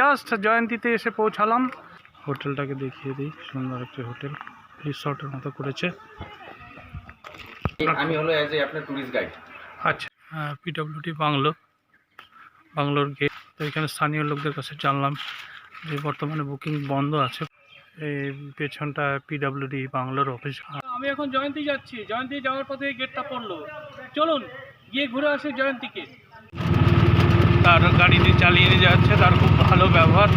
Just জয়ন্তীতে এসে পৌঁছালাম। হোটেলটাকে দেখিয়ে দিই সুন্দর একটি হোটেল। রিসর্টের মতো করেছে। আমি হলো অ্যাজ এ আপনার ট্যুরিস্ট গাইড আচ্ছা পিডব্লিউডি বাংলো। বাংলোর গেট তো এখানে স্থানীয় লোকদের কাছে জানলাম যে বর্তমানে বুকিং বন্ধ আছে। এই পেছনটা পিডব্লিউডি বাংলোর অফিস আমি এখন জয়ন্তী যাচ্ছি। জয়ন্তী যাওয়ার পথে গেটটা পড়ল। চলুন গিয়ে ঘুরে আসি জয়ন্তীকে। তার গাড়িতে চালিয়ে নিয়ে যাচ্ছে, তার খুব ভালো ব্যবহার।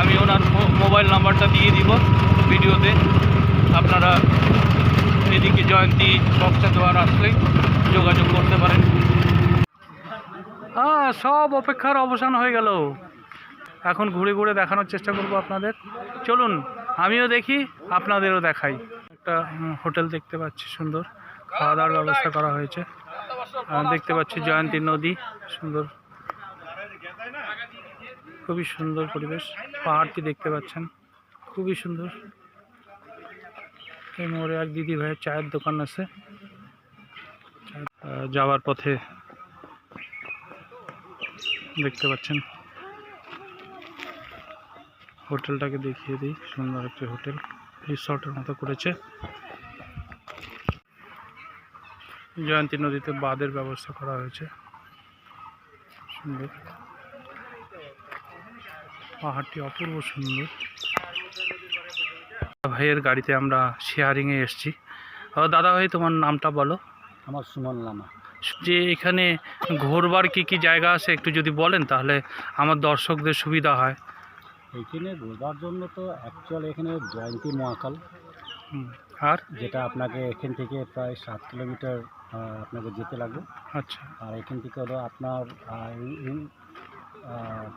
আমি ওনার মোবাইল নাম্বারটা দিয়ে দিব ভিডিওতে। আপনারা এদিকে জয়ন্তী বক্সা দোয়ার আসলেই যোগাযোগ করতে পারেন। হ্যাঁ সব অপেক্ষার অবসান হয়ে গেল। এখন ঘুরে ঘুরে দেখানোর চেষ্টা করব আপনাদের। চলুন, আমিও দেখি, আপনাদেরও দেখাই। একটা হোটেল দেখতে পাচ্ছি, সুন্দর। খাওয়া দাওয়ার ব্যবস্থা করা হয়েছে। দেখতে পাচ্ছি জয়ন্তী নদী, সুন্দর। খুবই সুন্দর পরিবেশ। পাহাড়টি দেখতে পাচ্ছেন, খুবই সুন্দর। এই মোড়ে এক দিদি ভাইয়ের চায়ের দোকান আছে। যাওয়ার পথে দেখতে পাচ্ছেন। হোটেলটাকে দেখিয়ে দিই, সুন্দর একটি হোটেল। রিসর্টের মতো করেছে। জয়ন্তী নদীতে বাঁধের ব্যবস্থা করা হয়েছে। সুন্দর। পাহাড়টি অপূর্ব সুন্দর। ভাইয়ের গাড়িতে আমরা শেয়ারিংয়ে এসেছি। ও দাদা ভাই তোমার নামটা বলো। আমার সুমন লামা। যে এখানে ঘোরবার কি কি জায়গা আছে একটু যদি বলেন তাহলে আমার দর্শকদের সুবিধা হয়। এইখানে ঘোরবার জন্য তো অ্যাকচুয়াল এখানে জয়ন্তী মহাকাল। আর? যেটা আপনাকে এখান থেকে প্রায় সাত কিলোমিটার আপনাকে যেতে লাগবে। আচ্ছা। আর এখান থেকে হলো আপনার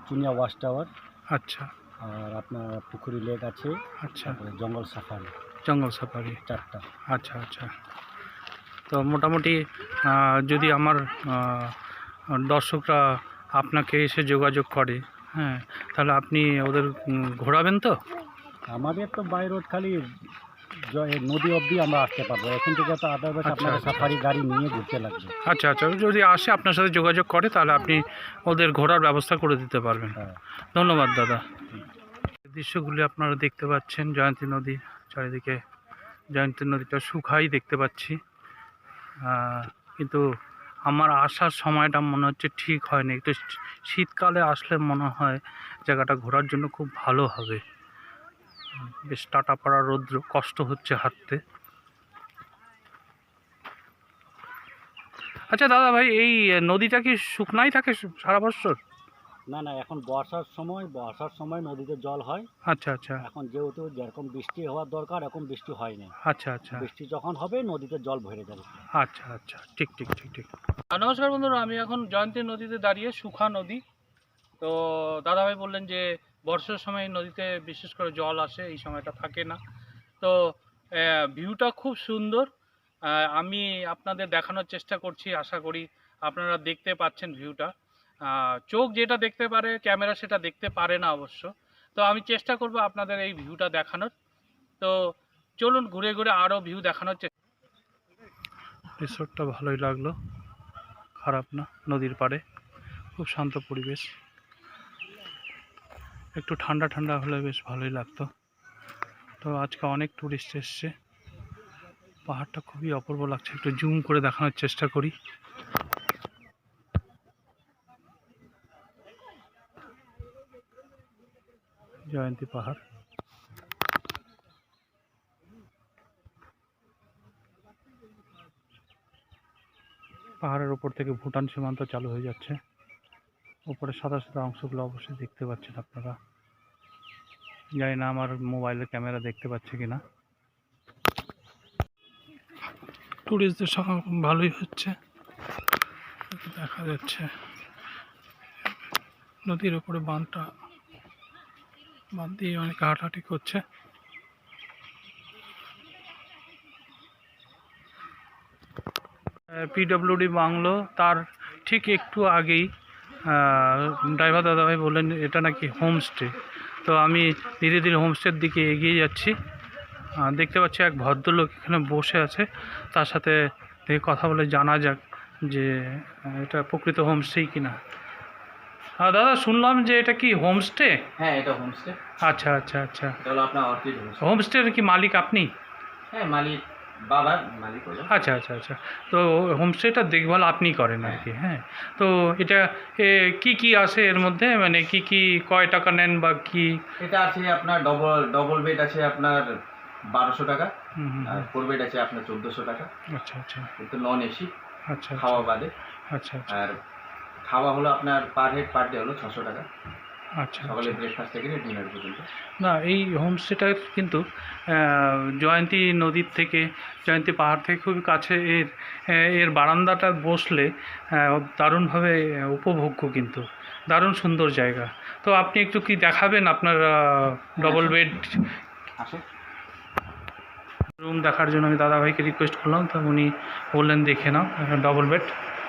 চুনিয়া ওয়াশ টাওয়ার আচ্ছা। আর আপনার পুকুরি লেক আছে। আচ্ছা। জঙ্গল সাফারি। জঙ্গল সাফারি। চারটা। আচ্ছা আচ্ছা। তো মোটামুটি যদি আমার দর্শকরা আপনাকে এসে যোগাযোগ করে হ্যাঁ তাহলে আপনি ওদের ঘোরাবেন তো? আমাদের তো বাই রোড খালি নদী অবধি আমরা আসতে পারব। এখান থেকে তো আদারওয়াইজ আপনাকে। সাফারি গাড়ি নিয়ে ঘুরতে লাগবে। আচ্ছা আচ্ছা। যদি আসে আপনার সাথে যোগাযোগ করে তাহলে আপনি ওদের ঘোরার ব্যবস্থা করে দিতে পারবেন। হ্যাঁ। ধন্যবাদ দাদা। দৃশ্যগুলি আপনারা দেখতে পাচ্ছেন জয়ন্তী নদী চারিদিকে। জয়ন্তী নদীটা শুকাই দেখতে পাচ্ছি। কিন্তু আমার আসার সময়টা মনে হচ্ছে ঠিক হয়নি। একটু শীতকালে আসলে মনে হয় জায়গাটা ঘোরার জন্য খুব ভালো হবে। বেশ টাটা পাড়া রৌদ্র কষ্ট হচ্ছে হাঁটতে। আচ্ছা দাদা ভাই এই নদীটা কি শুকনাই থাকে সারা বছর? না না এখন বর্ষার সময় বর্ষার সময় নদীতে জল হয়। আচ্ছা আচ্ছা। এখন যেহেতু যেরকম বৃষ্টি হওয়ার দরকার এরকম বৃষ্টি হয়নি। আচ্ছা আচ্ছা। বৃষ্টি যখন হবে নদীতে জল ভরে যাবে। আচ্ছা আচ্ছা। ঠিক ঠিক ঠিক ঠিক। নমস্কার বন্ধুরা আমি এখন জয়ন্তী নদীতে দাঁড়িয়ে সুখা নদী। তো দাদাভাই বললেন যে বর্ষার সময় নদীতে বিশেষ করে জল আসে, এই সময়টা থাকে না। তো ভিউটা খুব সুন্দর। আমি আপনাদের দেখানোর চেষ্টা করছি, আশা করি আপনারা দেখতে পাচ্ছেন ভিউটা চোখ যেটা দেখতে পারে, ক্যামেরা সেটা দেখতে পারে না অবশ্য। তো আমি চেষ্টা করব আপনাদের এই ভিউটা দেখানোর। তো, চলুন ঘুরে ঘুরে আরও ভিউ দেখানোর চেষ্টা রিসোর্টটা ভালোই লাগল। খারাপ না, নদীর পাড়ে। খুব শান্ত পরিবেশ। একটু ঠান্ডা ঠান্ডা হলে বেশ ভালোই লাগতো। তো আজকে অনেক ট্যুরিস্ট এসছে। পাহাড়টা খুবই অপূর্ব লাগছে। একটু জুম করে দেখানোর চেষ্টা করি। জয়ন্তী পাহাড়। পাহাড়ের ওপর থেকে ভুটান সীমান্ত চালু হয়ে যাচ্ছে। উপরে সাদা সাদা অংশগুলো অবশ্যই দেখতে পাচ্ছেন আপনারা। জানি না আমার মোবাইলের ক্যামেরা দেখতে পাচ্ছে কিনা। টুরিস্টদের সংখ্যা ভালোই হচ্ছে। দেখা যাচ্ছে। নদীর ওপরে বাঁধটা, বাঁধ দিয়ে অনেক হাঁটাহাঁটি করছে। পিডব্লিউডি বাংলো, তার ঠিক একটু আগেই ড্রাইভার দাদাভাই বললেন এটা নাকি হোমস্টে তো আমি ধীরে ধীরে হোমস্টের দিকে এগিয়ে যাচ্ছি। দেখতে পাচ্ছি এক ভদ্রলোক এখানে বসে আছে। তার সাথে দেখে কথা বলে জানা যাক যে এটা প্রকৃত হোমস্টেই কিনা। আহ, দাদা শুনলাম যে এটা কি হোমস্টে হ্যাঁ এটা হোমস্টে আচ্ছা আচ্ছা আচ্ছা। হোমস্টের কি মালিক আপনি? হ্যাঁ মালিক বাবার মালিক হলো। আচ্ছা আচ্ছা আচ্ছা। তো হোমস্টেটা দেখভাল আপনি করেন আর কি হ্যাঁ। তো এটা এ, কি কি আছে এর মধ্যে? মানে কি কি কয় টাকা নেন বা কি? এটা আছে আপনার ডবল ডবল বেড আছে আপনার বারোশো টাকা। আর ফোর বেড আছে আপনার চোদ্দোশো টাকা। আচ্ছা আচ্ছা। কিন্তু নন এসি আচ্ছা। খাওয়া বাদে। আচ্ছা আচ্ছা। আর খাওয়া হলো আপনার পার হেড পার ডে হলো ছশো টাকা। আচ্ছা সকালে আচ্ছা। ব্রেকফাস্ট থেকে ডিনার পর্যন্ত। না এই হোমস্টেটা কিন্তু জয়ন্তী নদীর থেকে জয়ন্তী পাহাড় থেকে খুবই কাছে এর এর বারান্দাটা বসলে দারুণভাবে উপভোগ্য কিন্তু। দারুণ সুন্দর জায়গা। তো আপনি একটু কি দেখাবেন আপনার ডবল বেড রুম দেখার জন্য আমি দাদাভাইকে রিকোয়েস্ট করলাম তো উনি বললেন দেখে নাও ডবল বেড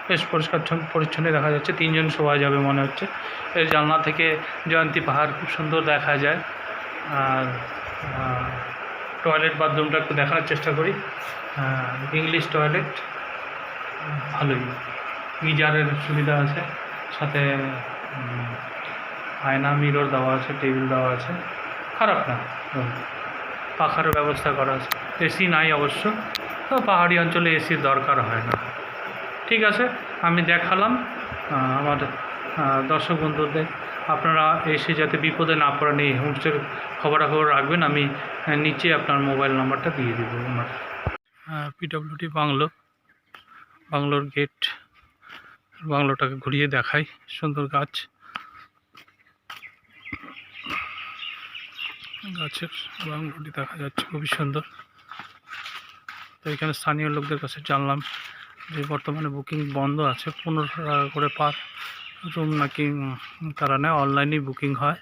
বেশ পরিষ্কার পরিচ্ছন্ন দেখা যাচ্ছে। তিনজন শোয়া যাবে মনে হচ্ছে। এর জানলা থেকে জয়ন্তী পাহাড় খুব সুন্দর দেখা যায়। আর টয়লেট বাথরুমটা একটু দেখানোর চেষ্টা করি। ইংলিশ টয়লেট ভালোই। গিজারের সুবিধা আছে। সাথে আয়না মিরর দেওয়া আছে টেবিল দেওয়া আছে। খারাপ না। পাখারও ব্যবস্থা করা আছে। এসি নাই অবশ্য। তো পাহাড়ি অঞ্চলে এসির দরকার হয় না। ঠিক আছে, আমি দেখালাম আমার দর্শক বন্ধুদের। আপনারা এসে যাতে বিপদে না পড়েন, এই হোমস্টের খবরাখবর রাখবেন, আমি নিচে আপনার মোবাইল নাম্বারটা দিয়ে দেব ওনার পিডব্লিউডি বাংলো, বাংলোর গেট বাংলোটাকে ঘুরিয়ে দেখাই, সুন্দর গাছ। গাছের বাংলোটি দেখা যাচ্ছে, খুবই সুন্দর। তো এখানে স্থানীয় লোকদের কাছে জানলাম যে বর্তমানে বুকিং বন্ধ আছে, পনেরো টাকা করে পার রুম নাকি তারা নেয়, অনলাইনেই বুকিং হয়।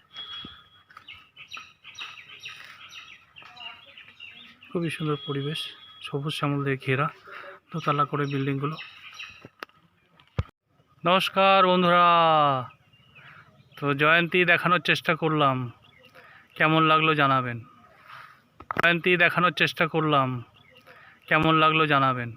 খুবই সুন্দর পরিবেশ, সবুজ শ্যামল দিয়ে ঘেরা, দোতলা করে বিল্ডিংগুলো। নমস্কার বন্ধুরা, তো জয়ন্তী দেখানোর চেষ্টা করলাম, কেমন লাগল জানাবেন? জয়ন্তী দেখানোর চেষ্টা করলাম, কেমন লাগল জানাবেন?